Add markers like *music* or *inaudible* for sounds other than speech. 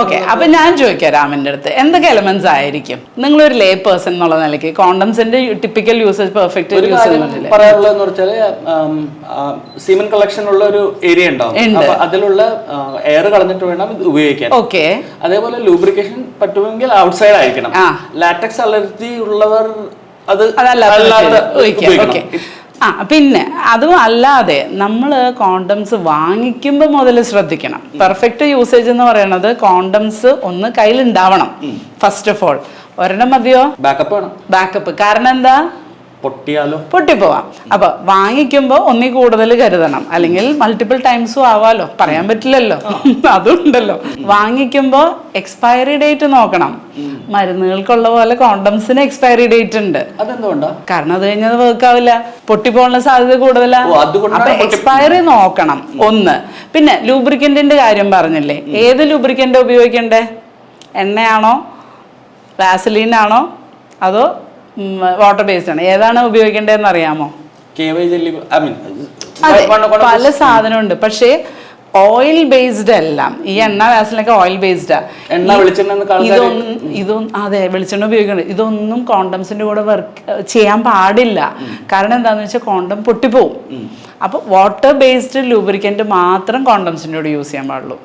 Okay അപ്പൊ ഞാൻ ചോദിക്കാം രാമന്റെ അടുത്ത്. എന്തൊക്കെ എലമെന്റ്സ് ആയിരിക്കും? നിങ്ങൾ ഒരു ലേ പേഴ്സൺ എന്നുള്ള നിലയ്ക്ക് കോണ്ടംസിന്റെ ടിപ്പിക്കൽ യൂസേജ് പെർഫെക്റ്റ് യൂസ് പറയാനുള്ളതെന്ന് വെച്ചാൽ സീമൻ കളക്ഷൻ ഉള്ള ഒരു ഏരിയ ഉണ്ടാവും. അതിലുള്ള എയർ കളഞ്ഞിട്ട് വേണം ഇത് ഉപയോഗിക്കാൻ. ഓക്കെ അതേപോലെ ലൂബ്രിക്കേഷൻ പറ്റുമെങ്കിൽ ഔട്ട്സൈഡ് ആയിരിക്കണം. ലാറ്റക്സ് അലർജി ഉള്ളവർ അത് അതല്ലാത്ത അല്ലാതെ ഓക്കെ ഉപയോഗിക്കണം. ആ പിന്നെ അതും അല്ലാതെ നമ്മൾ കോണ്ടംസ് വാങ്ങിക്കുമ്പോൾ മുതൽ ശ്രദ്ധിക്കണം. പെർഫെക്റ്റ് യൂസേജ് എന്ന് പറയുന്നത് കോണ്ടംസ് ഒന്ന് കയ്യിലുണ്ടാവണം. ഫസ്റ്റ് ഓഫ് ഓൾ ഒരെണ്ണം മതിയോ? ബാക്കപ്പ് വേണം. ബാക്കപ്പ് കാരണം എന്താ? പൊട്ടിയാലോ? പൊട്ടിപ്പോവാം. അപ്പൊ വാങ്ങിക്കുമ്പോൾ ഒന്നി കൂടുതൽ കരുതണം. അല്ലെങ്കിൽ മൾട്ടിപ്പിൾ ടൈംസും ആവാലോ. പറയാൻ പറ്റില്ലല്ലോ. *laughs* അതുണ്ടല്ലോ. വാങ്ങിക്കുമ്പോൾ എക്സ്പയറി ഡേറ്റ് നോക്കണം. മരുന്നുകൾക്കുള്ള പോലെ കോണ്ടംസിന് എക്സ്പയറി ഡേറ്റ് ഉണ്ട്. അതെന്തുകൊണ്ടാ? കാരണം അത് കഴിഞ്ഞത് വർക്ക് ആവില്ല. പൊട്ടിപ്പോകാനുള്ള സാധ്യത കൂടുതലാണ് അപ്പൊ എക്സ്പയറി നോക്കണം ഒന്ന്. പിന്നെ ലൂബ്രിക്കന്റിന്റെ കാര്യം പറഞ്ഞില്ലേ? ഏത് ലൂബ്രിക്കന്റ് ഉപയോഗിക്കണ്ടേ? എണ്ണയാണോ? വാസലീൻ ആണോ? അതോ വാട്ടർ ബേസ്ഡ് ആണ്? ഏതാണ് ഉപയോഗിക്കേണ്ടതെന്ന് അറിയാമോ പല സാധനമുണ്ട്. പക്ഷേ ഓയിൽ ബേസ്ഡ് എല്ലാം ഈ എണ്ണ വാസലൊക്കെ ഓയിൽ ബേസ്ഡാ എണ്ണ വെളിച്ചെണ്ണ ഇതൊന്നും ഇതൊന്നും അതെ വെളിച്ചെണ്ണ ഉപയോഗിക്കണം ഇതൊന്നും കോണ്ടംസിന്റെ കൂടെ വർക്ക് ചെയ്യാൻ പാടില്ല. കാരണം എന്താണെന്ന് വെച്ചാൽ കോണ്ടം പൊട്ടിപ്പോവും. അപ്പോൾ വാട്ടർ ബേസ്ഡ് ലൂബ്രിക്കന്റ് മാത്രം കോണ്ടംസിന്റെ കൂടെ യൂസ് ചെയ്യാൻ പാടുള്ളൂ.